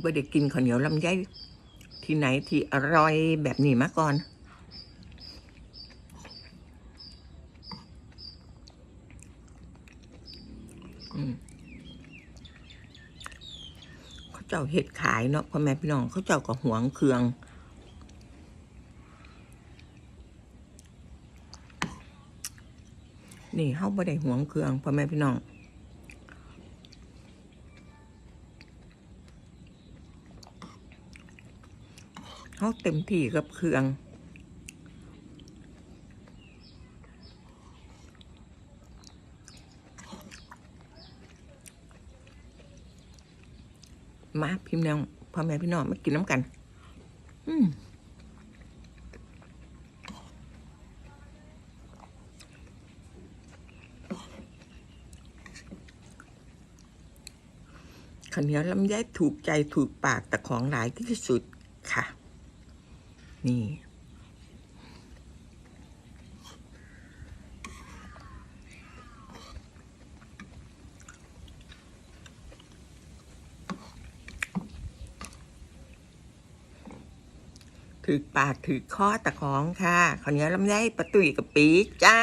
ไม่ได้กินข้าวเหนียวลำไยที่ไหนที่อร่อยแบบนี้มาก่อน เขาเจ้าเห็ดขายเนาะพ่อแม่พี่น้องเขาเจ้าก็หวงเครืองนี่เฮาบ่ได้หวงเครืองพ่อแม่พี่น้อง เขาเต็มที่กับเครื่องมาพี่น้องพ่อแม่พี่น้องมากินน้ำกัน อืมขันเหนียวลำไยถูกใจถูกปากแต่ของหลายที่สุดค่ะ นี่ ถือปากถือข้อตะของค่ะขาวนี้ลำไยประตุยกับปีจ้า